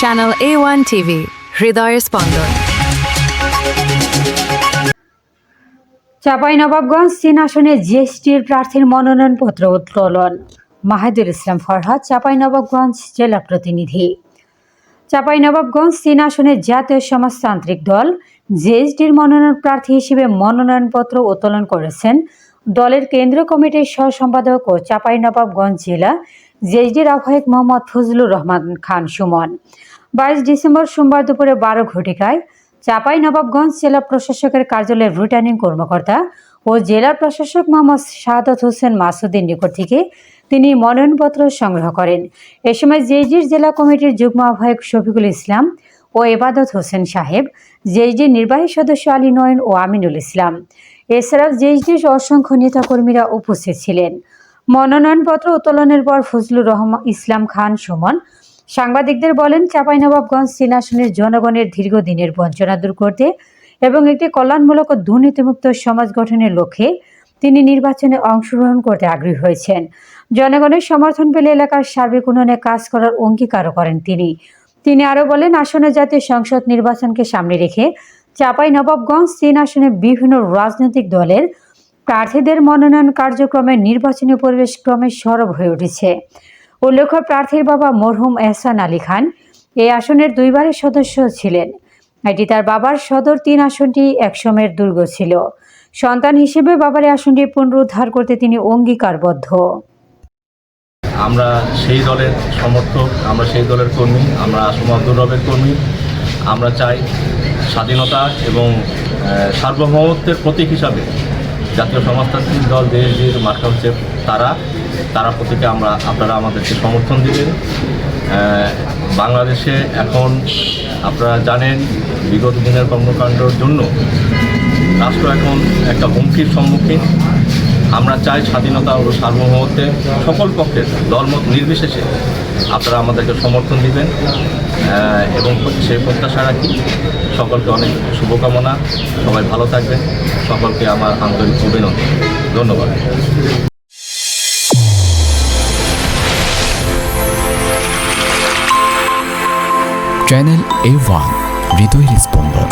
Channel A one TV হৃদয়ের স্পন্দন চাঁপাইনবাবগঞ্জ তিন আসনে জিএসটির প্রার্থীর মনোনয়নপত্র উত্তোলন। মাহাদুর ইসলাম ফরহাদ চাঁপাইনবাবগঞ্জ জেলা প্রতিনিধি। চাঁপাইনবাবগঞ্জ তিন আসনে জাতীয় সমাজতান্ত্রিক দল জেএসডির মনোনয়ন প্রার্থী হিসেবে মনোনয়নপত্র উত্তোলন করেছেন দলের কেন্দ্রীয় কমিটির সহ সম্পাদক ও চাঁপাইনবাবগঞ্জ জেলা জেএসডির আহ্বায়ক মোহাম্মদ ফজলুর রহমান খান সুমন। বাইশ ডিসেম্বর সোমবার দুপুরে বারো ঘটিকায় চাপাই নবাবগঞ্জ জেলা প্রশাসকের কার্যালয়ের রিটার্নিং কর্মকর্তা ও জেলা প্রশাসক মোহাম্মদ শাহাদত হোসেন মাসুদের নিকট থেকে তিনি মনোনয়নপত্র সংগ্রহ করেন। এ সময় জেইজির জেলা কমিটির যুগ্ম আহ্বায়ক শফিকুল ইসলাম ও এবাদত হোসেন সাহেব জেইজির নির্বাহী সদস্য আলী নয়ন ও আমিনুল ইসলাম। এছাড়াও জেইজির অসংখ্য নেতাকর্মীরা উপস্থিত ছিলেন। মনোনয়নপত্র উত্তোলনের পর ফজলুর রহমান ইসলাম খান সুমন। সাংবাদিকদের বলেন, চাঁপাইনবাবগঞ্জ তিন জনগণের দীর্ঘদিনের বঞ্চনা দূর করতে এবং একটি কল্যাণমূলক ও দুর্নীতিমুক্ত সমাজ গঠনের লক্ষ্যে তিনি নির্বাচনে অংশগ্রহণ করতে আগ্রহী হয়েছেন। জনগণের সমর্থন পেলে এলাকার সার্বিক উন্নয়নে কাজ করার অঙ্গীকারও করেন তিনি। তিনি আরও বলেন, আসনে জাতীয় সংসদ নির্বাচনকে সামনে রেখে চাপাই নবাবগঞ্জ তিন আসনে বিভিন্ন রাজনৈতিক দলের প্রার্থীদের মনোনয়ন কার্যক্রমে নির্বাচনী পরিবেশ ক্রমে সরব হয়ে উঠেছে। উল্লেখ্য, প্রার্থীর বাবা মরহুম এহসান আলী খান এই আসনের দুইবারের সদস্য ছিলেন। এটি তার বাবার সদর, তিন আসনটি একসময়ের দুর্গ ছিল। সন্তান হিসেবে বাবার এই আসনটি পুনরুদ্ধার করতে তিনি অঙ্গীকারবদ্ধ। আমরা সেই দলের সমর্থক, আমরা সেই দলের কর্মী, আমরা আসম আব্দুর রবের কর্মী। আমরা চাই স্বাধীনতা এবং সার্বভৌমত্বের প্রতীক হিসাবে জাতীয় সমাজতান্ত্রিক দল দেশজির মার্কা হচ্ছে তারা তারা প্রতীকে আমরা, আপনারা আমাদেরকে সমর্থন দিবেন। বাংলাদেশে এখন আপনারা জানেন, বিগত দিনের কর্মকাণ্ডর জন্য রাষ্ট্র এখন একটা হুমকির সম্মুখীন। আমরা চাই স্বাধীনতা ও সার্বভৌমত্বে সকল পক্ষের দলমত নির্বিশেষে আপনারা আমাদেরকে সমর্থন দিবেন। এবং সেই প্রত্যাশা রাখি। সকলকে অনেক শুভকামনা। সবাই ভালো থাকবেন। সকলকে আমার আন্তরিক অভিনন্দন। ধন্যবাদ। চ্যানেল এ ওয়ান হৃদয় স্পন্দন